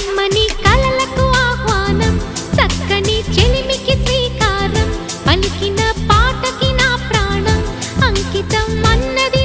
కమ్మని కలలకు ఆహ్వానం చక్కని చెలిమికి స్వీకారం పలికిన పాటకి నా ప్రాణం అంకితం అన్నది